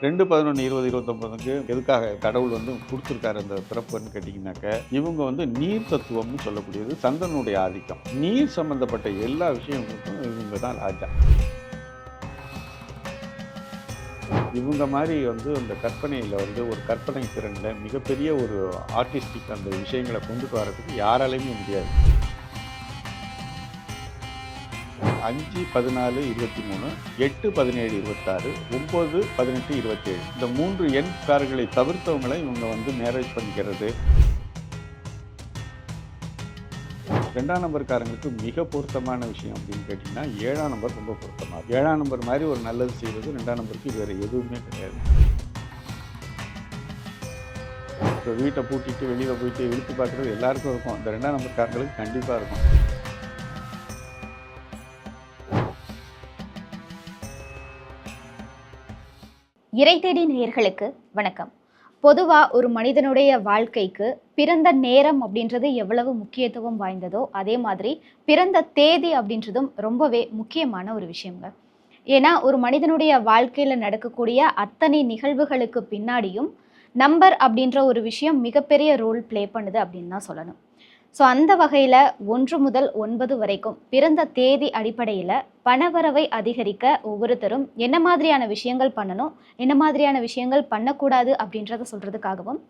ரெண்டு பதினொன்று இருபது இருபத்தொம்பதுக்கு எதுக்காக கடவுள் வந்து கொடுத்துருக்காரு அந்த பிறப்புன்னு கேட்டிங்கனாக்க இவங்க வந்து நீர் தத்துவம்னு சொல்லக்கூடியது சந்திரனுடைய ஆதிக்கம். நீர் சம்பந்தப்பட்ட எல்லா விஷயங்களுக்கும் இவங்க தான் ராஜா. இவங்க மாதிரி வந்து அந்த கற்பனையில் வந்து ஒரு கற்பனை திறனில் மிகப்பெரிய ஒரு ஆர்டிஸ்டிக் அந்த விஷயங்களை கொண்டுட்டு வரதுக்கு யாராலையுமே முடியாது. அஞ்சு பதினாலு இருபத்தி மூணு எட்டு பதினேழு இருபத்தாறு ஒம்பது பதினெட்டு இருபத்தேழு. இந்த மூன்று எண் கார்களை தவிர்த்தவங்களை இவங்க வந்து மேரேஜ் பண்ணிக்கிறது. ரெண்டாம் நம்பர்காரங்களுக்கு மிக பொருத்தமான விஷயம் அப்படின்னு கேட்டிங்கன்னா ஏழாம் நம்பர் ரொம்ப பொருத்தமாக ஏழாம் நம்பர் மாதிரி ஒரு நல்லது செய்வது ரெண்டாம் நம்பருக்கு வேறு எதுவுமே கிடையாது. இப்போ வீட்டை பூட்டிட்டு வெளியில் போயிட்டு இழுத்து பார்க்குறது எல்லாருக்கும் இருக்கும். இந்த ரெண்டாம் நம்பர்காரங்களுக்கு கண்டிப்பாக இருக்கும். இறை தேடி நேயர்களுக்கு வணக்கம். பொதுவாக ஒரு மனிதனுடைய வாழ்க்கைக்கு பிறந்த நேரம் அப்படின்றது எவ்வளவு முக்கியத்துவம் வாய்ந்ததோ அதே மாதிரி பிறந்த தேதி அப்படின்றதும் ரொம்பவே முக்கியமான ஒரு விஷயங்க. ஏன்னா ஒரு மனிதனுடைய வாழ்க்கையில் நடக்கக்கூடிய அத்தனை நிகழ்வுகளுக்கு பின்னாடியும் நம்பர் அப்படின்ற ஒரு விஷயம் மிகப்பெரிய ரோல் ப்ளே பண்ணுது அப்படின்னு தான் சொல்லணும். ஸோ அந்த வகையில் ஒன்று முதல் ஒன்பது வரைக்கும் பிறந்த தேதி அடிப்படையில் பணவரவை அதிகரிக்க ஒவ்வொருத்தரும் என்ன மாதிரியான விஷயங்கள் பண்ணணும் என்ன மாதிரியான விஷயங்கள் பண்ணக்கூடாது அப்படின்றத சொல்கிறதுக்காகவும்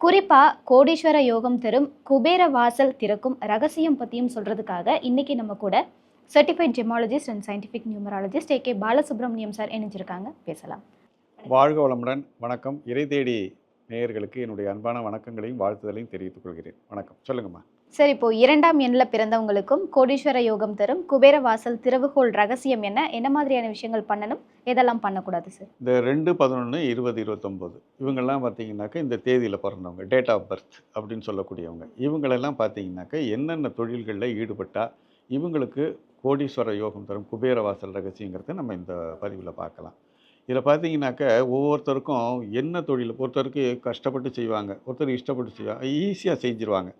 குறிப்பாக கோடீஸ்வர யோகம் தரும் குபேர வாசல் திறக்கும் ரகசியம் பற்றியும் சொல்கிறதுக்காக இன்றைக்கி நம்ம கூட certified gemologist and scientific numerologist A K Balasubramaniam sir இணைஞ்சிருக்காங்க. பேசலாம். வாழ்க வளமுடன். வணக்கம். இறை தேடி நேயர்களுக்கு என்னுடைய அன்பான வணக்கங்களையும் வாழ்த்துதலையும் தெரிவித்துக் கொள்கிறேன். வணக்கம். சொல்லுங்கம்மா. சார் இப்போ இரண்டாம் எண்ணில் பிறந்தவங்களுக்கும் கோடீஸ்வர யோகம் தரும் குபேர வாசல் திறவுகோல் ரகசியம் என்ன? என்ன மாதிரியான விஷயங்கள் பண்ணணும்? எதெல்லாம் பண்ணக்கூடாது சார் இந்த ரெண்டு பதினொன்று இருபது இருபத்தொம்போது இவங்கெல்லாம் பார்த்தீங்கன்னாக்கா இந்த தேதியில் பிறந்தவங்க டேட் ஆஃப் பர்த் அப்படின்னு சொல்லக்கூடியவங்க. இவங்களெல்லாம் பார்த்தீங்கன்னாக்கா என்னென்ன தொழில்களில் ஈடுபட்டால் இவங்களுக்கு கோடீஸ்வர யோகம் தரும் குபேர வாசல் ரகசியங்கிறத நம்ம இந்த பதிவில் பார்க்கலாம். இதில் பார்த்தீங்கன்னாக்க ஒவ்வொருத்தருக்கும் என்ன தொழில் ஒருத்தருக்கு கஷ்டப்பட்டு செய்வாங்க ஒருத்தர் இஷ்டப்பட்டு செய்வாங்க ஈஸியாக செஞ்சுருவாங்க.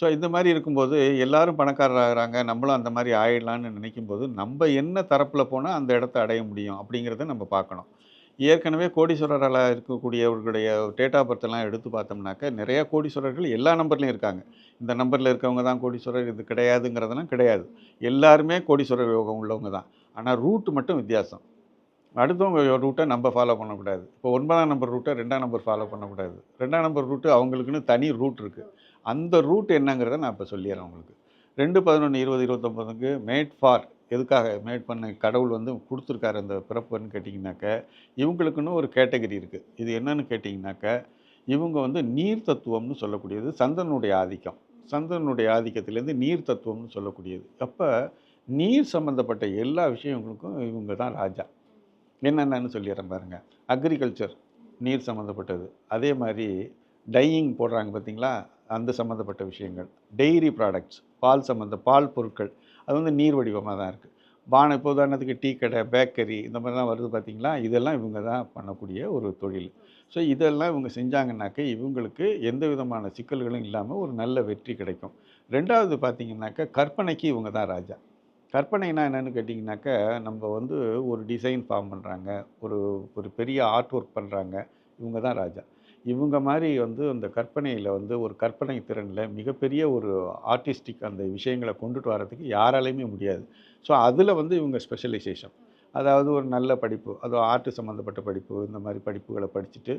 ஸோ இந்த மாதிரி இருக்கும்போது எல்லாரும் பணக்காரராகிறாங்க நம்மளும் அந்த மாதிரி ஆயிடலான்னு நினைக்கும்போது நம்ம என்ன தரப்பில் போனால் அந்த இடத்த அடைய முடியும் அப்படிங்கிறத நம்ம பார்க்கணும். ஏற்கனவே கோடீஸ்வரரால் இருக்கக்கூடியவர்களுடைய டேட் ஆஃப் பர்த்லாம் எடுத்து பார்த்தோம்னாக்க நிறைய கோடீஸ்வரர்கள் எல்லா நம்பர்லையும் இருக்காங்க. இந்த நம்பரில் இருக்கவங்க தான் கோடீஸ்வரர் இது கிடையாதுங்கிறதெல்லாம் கிடையாது. எல்லாருமே கோடீஸ்வரர் யோகம் உள்ளவங்க தான். ஆனால் ரூட் மட்டும் வித்தியாசம். அடுத்தவங்க ரூட்டை நம்ம ஃபாலோ பண்ணக்கூடாது. இப்போ ஒன்பதாம் நம்பர் ரூட்டை ரெண்டாம் நம்பர் ஃபாலோ பண்ணக்கூடாது. ரெண்டாம் நம்பர் ரூட்டு அவங்களுக்குன்னு தனி ரூட் இருக்குது அந்த ரூட் என்னங்கிறத நான் இப்போ சொல்லிடுறேன் உங்களுக்கு. ரெண்டு பதினொன்று இருபது இருபத்தொம்பதுக்கு மேட் ஃபார் எதுக்காக மேட் பண்ண கடவுள் வந்து கொடுத்துருக்காரு அந்த பிறப்புன்னு கேட்டிங்கனாக்க இவங்களுக்குன்னு ஒரு கேட்டகரி இருக்குது இது என்னன்னு கேட்டிங்கனாக்க இவங்க வந்து நீர் தத்துவம்னு சொல்லக்கூடியது சந்திரனுடைய ஆதிக்கம். சந்திரனுடைய ஆதிக்கத்திலேருந்து நீர் தத்துவம்னு சொல்லக்கூடியது. அப்போ நீர் சம்மந்தப்பட்ட எல்லா விஷயங்களுக்கும் இவங்க தான் ராஜா. என்னென்னு சொல்லிடுறேன் பாருங்கள் அக்ரிகல்ச்சர் நீர் சம்மந்தப்பட்டது அதே மாதிரி டையிங் போடுறாங்க பார்த்தீங்களா அந்த சம்மந்தப்பட்ட விஷயங்கள். டெய்ரி ப்ராடக்ட்ஸ் பால் சம்மந்த பால் பொருட்கள். அது வந்து நீர் வடிவமாக தான் இருக்குது பானை இப்போ உதாரணத்துக்கு டீ கடை பேக்கரி இந்த மாதிரிலாம் வருது பார்த்திங்களா இதெல்லாம் இவங்க தான் பண்ணக்கூடிய ஒரு தொழில். ஸோ இதெல்லாம் இவங்க செஞ்சாங்கன்னாக்க இவங்களுக்கு எந்த விதமான சிக்கல்களும் இல்லாமல் ஒரு நல்ல வெற்றி கிடைக்கும். ரெண்டாவது பார்த்தீங்கன்னாக்க கற்பனைக்கு இவங்க தான் ராஜா. கற்பனைனா என்னென்னு கேட்டிங்கனாக்க நம்ம வந்து ஒரு டிசைன் ஃபார்ம் பண்ணுறாங்க ஒரு ஒரு பெரிய ஆர்ட் ஒர்க் பண்ணுறாங்க இவங்க தான் ராஜா. இவங்க மாதிரி வந்து அந்த கற்பனையில் வந்து ஒரு கற்பனை திறனில் மிகப்பெரிய ஒரு ஆர்டிஸ்டிக் அந்த விஷயங்களை கொண்டுட்டு வரதுக்கு யாராலையுமே முடியாது. ஸோ அதில் வந்து இவங்க ஸ்பெஷலைசேஷன். அதாவது ஒரு நல்ல படிப்பு அது ஆர்ட் சம்மந்தப்பட்ட படிப்பு இந்த மாதிரி படிப்புகளை படிச்சுட்டு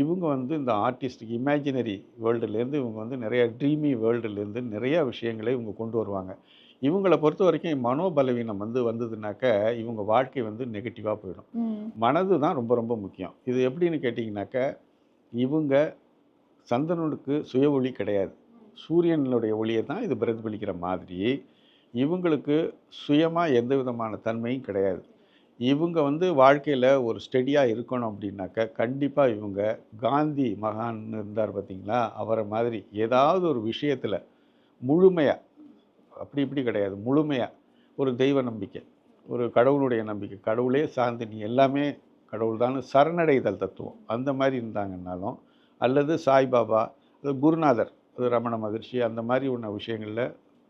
இவங்க வந்து இந்த ஆர்டிஸ்டிக் இமேஜினரி வேர்ல்டுலேருந்து இவங்க வந்து நிறைய ட்ரீமி வேர்ல்டுலேருந்து நிறையா விஷயங்களை இவங்க கொண்டு வருவாங்க. இவங்களை பொறுத்த வரைக்கும் மனோபலவீனம் வந்து வந்ததுனாக்க இவங்க வாழ்க்கை வந்து நெகட்டிவாக போயிடும். மனது தான் ரொம்ப ரொம்ப முக்கியம். இது எப்படின்னு கேட்டிங்கனாக்க இவங்க சந்திரனுக்கு சுய ஒளி கிடையாது. சூரியனுடைய ஒளியை தான் இது பிரதிபலிக்கிற மாதிரி இவங்களுக்கு சுயமாக எந்த விதமான தன்மையும் கிடையாது. இவங்க வந்து வாழ்க்கையில் ஒரு ஸ்டெடியாக இருக்கணும் அப்படின்னாக்க கண்டிப்பாக இவங்க காந்தி மகான் இருந்தார் பார்த்தீங்களா? அவரை மாதிரி ஏதாவது ஒரு விஷயத்தில் முழுமையாக அப்படி இப்படி கிடையாது முழுமையாக ஒரு தெய்வ நம்பிக்கை ஒரு கடவுளுடைய நம்பிக்கை கடவுளே சார்ந்து நீ எல்லாமே கடவுள் தான் சரணடைதல் தத்துவம். அந்த மாதிரி இருந்தாங்கன்னாலும் அல்லது சாய்பாபா அது குருநாதர் அது ரமண மகிழ்ச்சி அந்த மாதிரி உள்ள விஷயங்களில்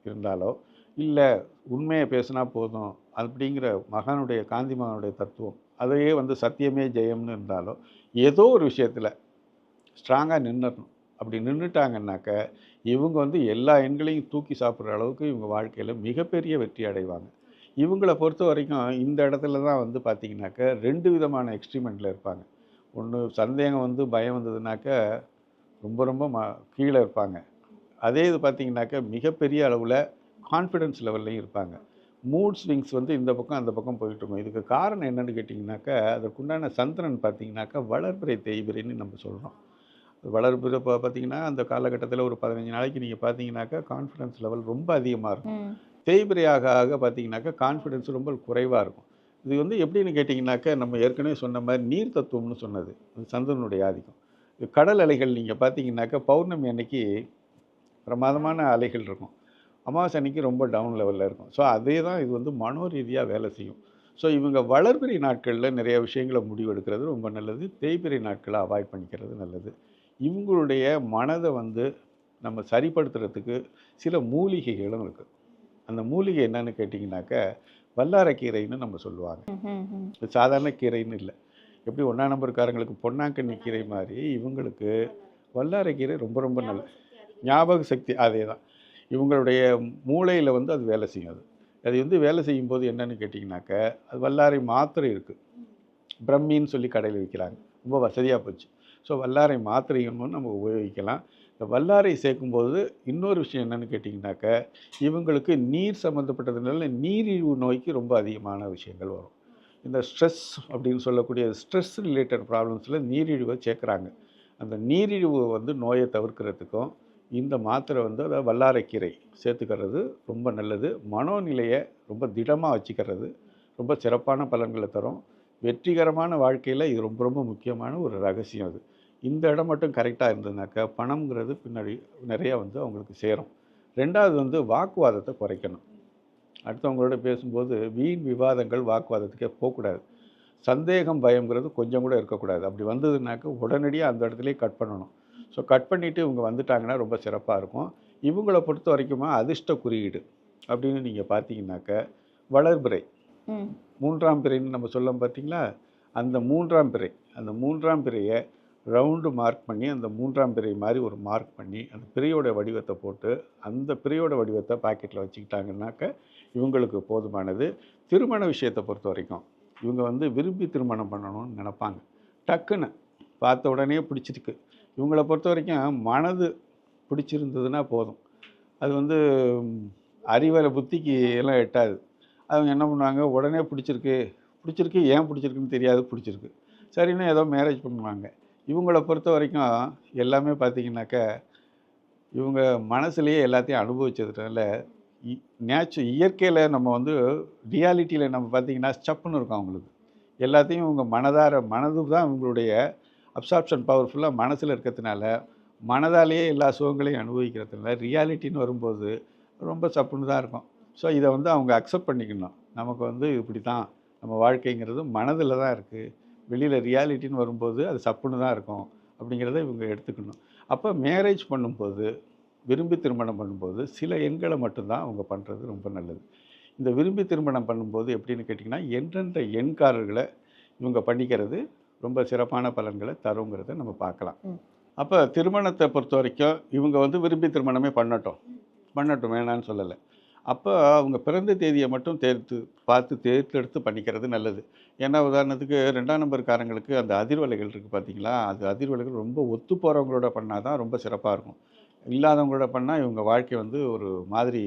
இருந்தாலோ இல்லை உண்மையை பேசினா போதும் அப்படிங்கிற மகானுடைய காந்தி மகனுடைய தத்துவம் அதையே வந்து சத்தியமே ஜெயம்னு இருந்தாலோ ஏதோ ஒரு விஷயத்தில் ஸ்ட்ராங்காக நின்றுடணும் அப்படி நின்றுட்டாங்கன்னாக்க இவங்க வந்து எல்லா எண்களையும் தூக்கி சாப்பிட்ற அளவுக்கு இவங்க வாழ்க்கையில் மிகப்பெரிய வெற்றி அடைவாங்க. இவங்களை பொறுத்த வரைக்கும் இந்த இடத்துல தான் வந்து பார்த்திங்கனாக்கா ரெண்டு விதமான எக்ஸ்ட்ரீமெண்ட்டில் இருப்பாங்க. ஒன்று சந்தேகம் வந்து பயம் வந்ததுனாக்க ரொம்ப ரொம்ப ம கீழே இருப்பாங்க. அதே இது பார்த்திங்கனாக்கா மிகப்பெரிய அளவில் கான்ஃபிடென்ஸ் லெவல்லையும் இருப்பாங்க. மூட் ஸ்விங்ஸ் வந்து இந்த பக்கம் அந்த பக்கம் போயிட்டுருக்கும் இதுக்கு காரணம் என்னென்னு கேட்டிங்கனாக்கா அதற்குண்டான சந்திரன் பார்த்திங்கனாக்கா வளர்பிறை தேய்பிரைன்னு நம்ம சொல்கிறோம் வளர்பிறை பார்த்திங்கன்னா அந்த காலகட்டத்தில் ஒரு பதினஞ்சு நாளைக்கு நீங்கள் பார்த்தீங்கன்னாக்கா கான்ஃபிடன்ஸ் லெவல் ரொம்ப அதிகமாக இருக்கும். தேய்பிரையாக ஆக பார்த்திங்கனாக்கா கான்ஃபிடென்ஸ் ரொம்ப குறைவாக இருக்கும். இது வந்து எப்படின்னு கேட்டிங்கனாக்கா நம்ம ஏற்கனவே சொன்ன மாதிரி நீர் தத்துவம்னு சொன்னது. சந்திரனுடைய ஆதிக்கம். இது கடல் அலைகள் நீங்கள் பார்த்தீங்கன்னாக்கா பௌர்ணமி அன்னைக்கு பிரமாதமான அலைகள் இருக்கும். அமாவாசை அன்னைக்கு ரொம்ப டவுன் லெவலில் இருக்கும். ஸோ அதே தான் இது வந்து மனோ ரீதியாக வேலை செய்யும். ஸோ இவங்க வளர்பிறை நாட்களில் நிறைய விஷயங்களை முடிவெடுக்கிறது ரொம்ப நல்லது. தேய்பிறை நாட்களை அவாய்ட் பண்ணிக்கிறது நல்லது. இவங்களுடைய மனதை வந்து நம்ம சரிப்படுத்துறதுக்கு சில மூலிகைகளும் இருக்குது அந்த மூலிகை என்னன்னு கேட்டிங்கனாக்கா வல்லாரக்கீரைன்னு நம்ம சொல்லுவாங்க. இது சாதாரண கீரைன்னு இல்லை. எப்படி ஒன்றா நம்பர்காரங்களுக்கு பொன்னாங்கண்ணி கீரை மாதிரி இவங்களுக்கு வல்லாரைக்கீரை ரொம்ப ரொம்ப நல்ல ஞாபக சக்தி அதே தான் இவங்களுடைய மூளையில் வந்து அது வேலை செய்யும் அது. அது வந்து வேலை செய்யும்போது என்னன்னு கேட்டிங்கனாக்க அது வல்லாரை மாத்திரை இருக்குது பிரம்மின்னு சொல்லி கடையில் விற்கிறாங்க ரொம்ப வசதியாக போச்சு. ஸோ வல்லாரை மாத்திரையும் நம்ம உபயோகிக்கலாம். இந்த வல்லாரை சேர்க்கும்போது இன்னொரு விஷயம் என்னென்னு கேட்டிங்கனாக்க இவங்களுக்கு நீர் சம்மந்தப்பட்டதுனால நீரிழிவு நோய்க்கு ரொம்ப அதிகமான விஷயங்கள் வரும். இந்த ஸ்ட்ரெஸ் அப்படின்னு சொல்லக்கூடிய ஸ்ட்ரெஸ் ரிலேட்டட் ப்ராப்ளம்ஸில் நீரிழிவை சேர்க்குறாங்க. அந்த நீரிழிவு வந்து நோயை தவிர்க்கிறதுக்கும் இந்த மாத்திரை வந்து அதை வல்லாரைக்கீரை சேர்த்துக்கிறது ரொம்ப நல்லது. மனோநிலையை ரொம்ப திடமாக வச்சுக்கிறது ரொம்ப சிறப்பான பலன்களை தரும். வெற்றிகரமான வாழ்க்கையில் இது ரொம்ப ரொம்ப முக்கியமான ஒரு ரகசியம் அது. இந்த இடம் மட்டும் கரெக்டாக இருந்ததுனாக்கா பணம்ங்கிறது பின்னாடி நிறையா வந்து அவங்களுக்கு சேரும். ரெண்டாவது வந்து வாக்குவாதத்தை குறைக்கணும். அடுத்தவங்களோட பேசும்போது வீண் விவாதங்கள் வாக்குவாதத்துக்கே போகக்கூடாது. சந்தேகம் பயம்ங்கிறது கொஞ்சம் கூட இருக்கக்கூடாது. அப்படி வந்ததுனாக்க உடனடியாக அந்த இடத்துலயே கட் பண்ணணும். ஸோ கட் பண்ணிவிட்டு இவங்க வந்துட்டாங்கன்னா ரொம்ப சிறப்பாக இருக்கும். இவங்கள பொறுத்த வரைக்குமா அதிர்ஷ்ட குறியீடு அப்படின்னு நீங்கள் பார்த்தீங்கன்னாக்க வளர்பிறை. மூன்றாம் பிறைன்னு நம்ம சொல்லும் பார்த்தீங்களா? அந்த மூன்றாம் பிறை. அந்த மூன்றாம் பிறையை ரவுண்டு மார்க் பண்ணி அந்த மூன்றாம் பிறை மாதிரி ஒரு மார்க் பண்ணி அந்த பிறையோட வடிவத்தை போட்டு அந்த பிறையோட வடிவத்தை பாக்கெட்டில் வச்சுக்கிட்டாங்கன்னாக்க இவங்களுக்கு போதுமானது. திருமண விஷயத்தை பொறுத்த வரைக்கும் இவங்க வந்து விரும்பி திருமணம் பண்ணணும்னு நினப்பாங்க. டக்குன்னு பார்த்த உடனே பிடிச்சிருக்கு. இவங்கள பொறுத்த வரைக்கும் மனது பிடிச்சிருந்ததுன்னா போதும். அது வந்து அறிவலை புத்திக்கு எல்லாம் எட்டாது. அவங்க என்ன பண்ணுவாங்க உடனே பிடிச்சிருக்கு. பிடிச்சிருக்கு ஏன் பிடிச்சிருக்குன்னு தெரியாது பிடிச்சிருக்கு. சரின்னு ஏதோ மேரேஜ் பண்ணுவாங்க. இவங்கள பொறுத்த வரைக்கும் எல்லாமே பார்த்தீங்கன்னாக்கா இவங்க மனசுலேயே எல்லாத்தையும் அனுபவிச்சதுனால நேச்சு இயற்கையில் நம்ம வந்து ரியாலிட்டியில் நம்ம பார்த்தீங்கன்னா ஸ்டப்புன்னு இருக்கும் அவங்களுக்கு. எல்லாத்தையும் இவங்க மனதார மனது தான் இவங்களுடைய அப்சார்ப்ஷன் பவர்ஃபுல்லாக மனசில் இருக்கிறதுனால மனதாலேயே எல்லா சுகங்களையும் அனுபவிக்கிறதுனால ரியாலிட்டின்னு வரும்போது ரொம்ப சப்புன்னு தான் இருக்கும். ஸோ இதை வந்து அவங்க அக்செப்ட் பண்ணிக்கணும். நமக்கு வந்து இப்படி தான் நம்ம வாழ்க்கைங்கிறது மனதில் தான் இருக்குது வெளியில் ரியாலிட்டின்னு வரும்போது அது சப்புன்னு தான் இருக்கும் அப்படிங்கிறத இவங்க எடுத்துக்கணும். அப்போ மேரேஜ் பண்ணும்போது விரும்பி திருமணம் பண்ணும்போது சில எண்களை மட்டும்தான் அவங்க பண்ணுறது ரொம்ப நல்லது. இந்த விரும்பி திருமணம் பண்ணும்போது எப்படின்னு கேட்டிங்கன்னா எந்தெந்த எண்காரர்களை இவங்க பண்ணிக்கிறது ரொம்ப சிறப்பான பலன்களை தருங்கிறத நம்ம பார்க்கலாம். அப்போ திருமணத்தை பொறுத்த வரைக்கும் இவங்க வந்து விரும்பி திருமணமே பண்ணட்டும். பண்ணட்டும் வேணான்னு சொல்லலை. அப்போ அவங்க பிறந்த தேதியை மட்டும் தேர்த்து பார்த்து தேர்ந்தெடுத்து பண்ணிக்கிறது நல்லது. ஏன்னா உதாரணத்துக்கு ரெண்டாம் நம்பர்காரங்களுக்கு அந்த அதிர்வலைகள் இருக்குது பார்த்தீங்களா அது அதிர்வலைகள் ரொம்ப ஒத்து போகிறவங்களோட பண்ணால் தான் ரொம்ப சிறப்பாக இருக்கும். இல்லாதவங்களோட பண்ணால் இவங்க வாழ்க்கை வந்து ஒரு மாதிரி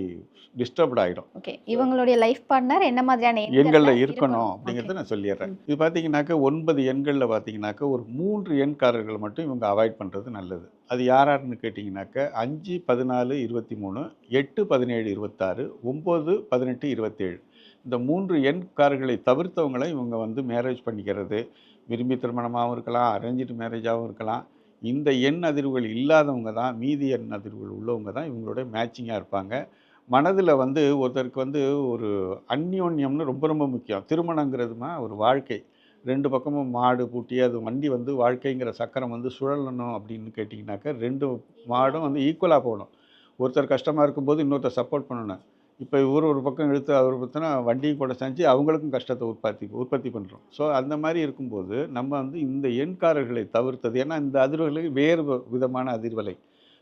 டிஸ்டர்ப்ட் ஆகிடும் ஓகே இவங்களுடைய லைஃப் பார்ட்னர் என்ன மாதிரியான எண்கள்ல இருக்கணும்? அப்படிங்கிறத. நான் சொல்லிடுறேன். இது பார்த்தீங்கன்னாக்கா ஒன்பது எண்களில் பார்த்தீங்கன்னாக்கா ஒரு மூன்று எண்காரர்கள் மட்டும் இவங்க அவாய்ட் பண்ணுறது நல்லது. அது யாராருன்னு கேட்டிங்கனாக்கா அஞ்சு பதினாலு இருபத்தி மூணு எட்டு பதினேழு இருபத்தாறு ஒம்பது பதினெட்டு இருபத்தேழு. இந்த மூன்று எண்காரர்களை தவிர்த்தவங்களை இவங்க வந்து மேரேஜ் பண்ணிக்கிறது. விரும்பி திருமணமாகவும் இருக்கலாம் அரேஞ்சிடு மேரேஜாகவும் இருக்கலாம். இந்த எண் அதிர்வுகள் இல்லாதவங்க தான் மீதி எண் அதிர்வுகள் உள்ளவங்க தான் இவங்களோட மேட்சிங்காக இருப்பாங்க. மனதில் வந்து ஒருத்தருக்கு வந்து ஒரு அந்யோன்யம்னு ரொம்ப ரொம்ப முக்கியம். திருமணங்கிறதுமா ஒரு வாழ்க்கை. ரெண்டு பக்கமும் மாடு பூட்டி அது வண்டி வந்து வாழ்க்கைங்கிற சக்கரம் வந்து சுழலணும் அப்படின்னு கேட்டிங்கனாக்கா ரெண்டு மாடும் வந்து ஈக்குவலாக போகணும். ஒருத்தர் கஷ்டமாக இருக்கும்போது இன்னொருத்தர் சப்போர்ட் பண்ணணும். இப்போ இவர் ஒரு பக்கம் இழுத்து அவர் பார்த்தோன்னா வண்டியும் கூட செஞ்சு அவங்களுக்கும் கஷ்டத்தை உற்பத்தி உற்பத்தி பண்ணுறோம் ஸோ அந்த மாதிரி இருக்கும்போது நம்ம வந்து இந்த எண்காரர்களை தவிர்த்தது ஏன்னா இந்த அதிர்வலை வேறு விதமான அதிர்வலை.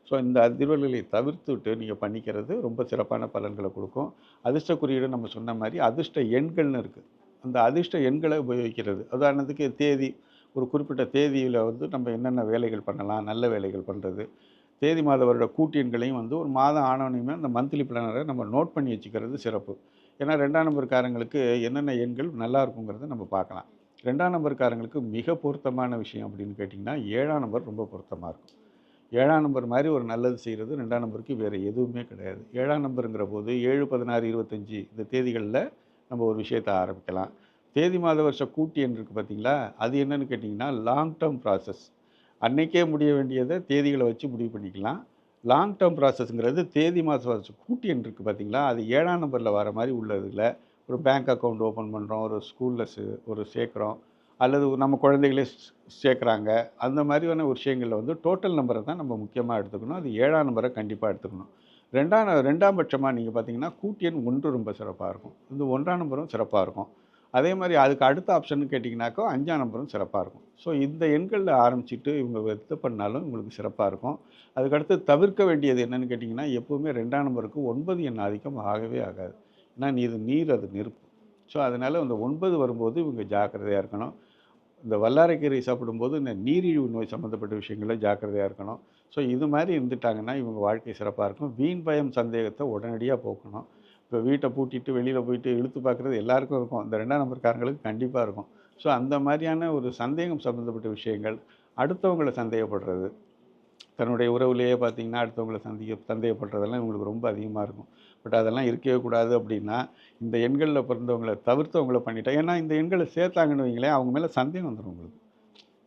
ஸோ இந்த அதிர்வலைகளை தவிர்த்துட்டு நீங்கள் பண்ணிக்கிறது ரொம்ப சிறப்பான பலன்களை கொடுக்கும். அதிர்ஷ்ட குறியீடு நம்ம சொன்ன மாதிரி அதிர்ஷ்ட எண்கள்னு இருக்குது அந்த அதிர்ஷ்ட எண்களை உபயோகிக்கிறது. உதாரணத்துக்கு தேதி ஒரு குறிப்பிட்ட தேதியில் வந்து நம்ம என்னென்ன வேலைகள் பண்ணலாம் நல்ல வேலைகள் பண்ணுறது தேதி மாத வருட கூட்டு எண்களையும் வந்து ஒரு மாதம் ஆனவனையுமே அந்த மந்த்லி பிளானரை நம்ம நோட் பண்ணி வச்சுக்கிறது சிறப்பு. ஏன்னா ரெண்டாம் நம்பர்காரங்களுக்கு என்னென்ன எண்கள் நல்லா இருக்குங்கிறத நம்ம பார்க்கலாம். ரெண்டாம் நம்பர்காரங்களுக்கு மிக பொருத்தமான விஷயம் அப்படின்னு கேட்டிங்கன்னா ஏழாம் நம்பர் ரொம்ப பொருத்தமாக இருக்கும். ஏழாம் நம்பர் மாதிரி ஒரு நல்லது செய்கிறது ரெண்டாம் நம்பருக்கு வேறு எதுவுமே கிடையாது. ஏழாம் நம்பருங்கிற போது ஏழு பதினாறு இருபத்தஞ்சி இந்த தேதிகளில் நம்ம ஒரு விஷயத்தை ஆரம்பிக்கலாம். தேதி மாத வருஷ கூட்டி எண் இருக்குது பார்த்தீங்களா அது என்னென்னு கேட்டிங்கன்னா லாங் டேர்ம் ப்ராசஸ் அன்றைக்கே முடிய வேண்டியதை தேதிகளை வச்சு முடிவு பண்ணிக்கலாம். லாங் டேர்ம் ப்ராசஸ்ங்கிறது தேதி மாதம் கூட்டியன் கூட்டி இருக்குது பார்த்தீங்களா? அது ஏழாம் நம்பரில் வர மாதிரி உள்ளதில் ஒரு பேங்க் அக்கௌண்ட் ஓப்பன் பண்ணுறோம் ஒரு ஸ்கூலில் ஒரு சேர்க்குறோம் அல்லது நம்ம குழந்தைகளே சேர்க்குறாங்க. அந்த மாதிரியான விஷயங்களில் வந்து டோட்டல் நம்பரை தான் நம்ம முக்கியமாக எடுத்துக்கணும். அது ஏழாம் நம்பரை கண்டிப்பாக எடுத்துக்கணும். ரெண்டாம் ரெண்டாம் பட்சமாக நீங்கள் பார்த்தீங்கன்னா கூட்டியன் எண் ஒன்று ரொம்ப சிறப்பாக இருக்கும். இந்த ஒன்றாம் நம்பரும் சிறப்பாக இருக்கும். அதே மாதிரி அதுக்கு அடுத்த ஆப்ஷன் கேட்டிங்கனாக்கா அஞ்சாம் நம்பரும் சிறப்பாக இருக்கும். ஸோ இந்த எண்களில் ஆரம்பிச்சிட்டு இவங்க எது பண்ணாலும் உங்களுக்கு சிறப்பாக இருக்கும். அதுக்கடுத்து தவிர்க்க வேண்டியது என்னென்னு கேட்டிங்கன்னா எப்போவுமே ரெண்டாம் நம்பருக்கு ஒன்பது எண் ஆதிக்கம் ஆகவே ஆகாது. ஏன்னா நீ இது நீர் அது நெருப்பு. ஸோ அதனால் இந்த ஒன்பது வரும்போது இவங்க ஜாக்கிரதையாக இருக்கணும். இந்த வல்லாரைக்கீரை சாப்பிடும்போது இந்த நீரிழிவு நோய் சம்மந்தப்பட்ட விஷயங்களில் ஜாக்கிரதையாக இருக்கணும். ஸோ இது மாதிரி இருந்துட்டாங்கன்னா இவங்க வாழ்க்கை சிறப்பாக இருக்கும். வீண் பயம் சந்தேகத்தை உடனடியாக போக்கணும். இப்போ வீட்டை பூட்டிட்டு வெளியில் போயிட்டு இழுத்து பார்க்குறது எல்லாருக்கும் இருக்கும். இந்த ரெண்டாம் நம்பர்காரங்களுக்கு கண்டிப்பாக இருக்கும். ஸோ அந்த மாதிரியான ஒரு சந்தேகம் சம்மந்தப்பட்ட விஷயங்கள் அடுத்தவங்களை சந்தேகப்படுறது தன்னுடைய உறவுலேயே பார்த்தீங்கன்னா அடுத்தவங்களை சந்தேக சந்தேகப்படுறதெல்லாம் இவங்களுக்கு ரொம்ப அதிகமாக இருக்கும். பட் அதெல்லாம் இருக்கவே கூடாது அப்படின்னா இந்த எண்களில் பிறந்தவங்களை தவிர்த்தவங்கள பண்ணிட்டா ஏன்னா இந்த எண்களை சேர்த்தாங்கன்னு வைங்களேன் அவங்க மேலே சந்தேகம் வந்துடும் உங்களுக்கு.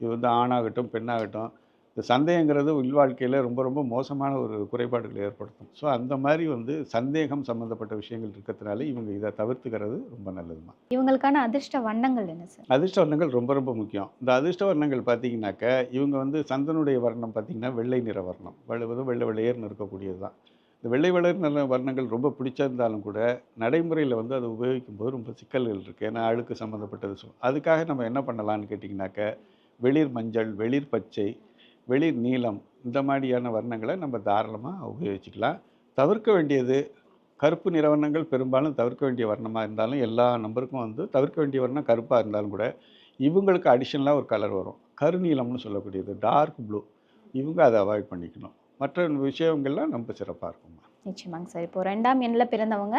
இது வந்து ஆணாகட்டும் பெண்ணாகட்டும் இந்த சந்தேகங்கிறது உள்வாழ்க்கையில் ரொம்ப ரொம்ப மோசமான ஒரு குறைபாடுகளை ஏற்படுத்தும். ஸோ அந்த மாதிரி வந்து சந்தேகம் சம்மந்தப்பட்ட விஷயங்கள் இருக்கிறதுனால இவங்க இதை தவிர்த்துக்கிறது ரொம்ப நல்லதுமா இவங்களுக்கான அதிர்ஷ்ட வண்ணங்கள் என்ன சார் அதிர்ஷ்ட வர்ணங்கள் ரொம்ப ரொம்ப முக்கியம். இந்த அதிர்ஷ்ட வர்ணங்கள் பார்த்தீங்கன்னாக்க இவங்க வந்து சந்தனுடைய வர்ணம் பார்த்தீங்கன்னா வெள்ளை நிற வர்ணம். வெள்ளை வெள்ளை வெள்ளையர்னு இருக்கக்கூடியது தான். இந்த வெள்ளை வெள்ளர் நிற வர்ணங்கள் ரொம்ப பிடிச்சிருந்தாலும் கூட நடைமுறையில் வந்து அதை உபயோகிக்கும் போது ரொம்ப சிக்கல்கள் இருக்குது ஏன்னா அழுக்கு சம்மந்தப்பட்டது அதுக்காக நம்ம என்ன பண்ணலாம்னு கேட்டிங்கனாக்க வெளிர் மஞ்சள் வெளிர் பச்சை வெளிர் நீலம் இந்த மாதிரியான வர்ணங்களை நம்ம தாராளமாக உபயோகிச்சுக்கலாம். தவிர்க்க வேண்டியது கருப்பு நிற வர்ணங்கள் பெரும்பாலும் தவிர்க்க வேண்டிய வர்ணமாக இருந்தாலும் எல்லா நம்பருக்கும் வந்து தவிர்க்க வேண்டிய வர்ணம் கருப்பாக இருந்தாலும் கூட இவங்களுக்கு அடிஷ்னலாக ஒரு கலர் வரும். கருநீளம்னு சொல்லக்கூடியது டார்க் ப்ளூ இவங்க அதை அவாய்ட் பண்ணிக்கணும். மற்ற விஷயங்கள்லாம் ரொம்ப சிறப்பாக இருக்குமா நிச்சயமாங்க சார். இப்போ ரெண்டாம் எண்ணில் பிறந்தவங்க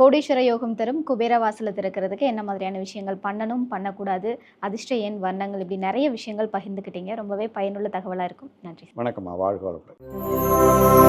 கோடீஸ்வர யோகம் தரும் குபேர வாசலை திறக்கிறதுக்கு என்ன மாதிரியான விஷயங்கள் பண்ணணும் பண்ணக்கூடாது அதிர்ஷ்ட எண் வர்ணங்கள் இப்படி நிறைய விஷயங்கள் பகிர்ந்துக்கிட்டீங்க. ரொம்பவே பயனுள்ள தகவலாக இருக்கும். நன்றி வணக்கம்மா. வாழ்க வளமுடன்.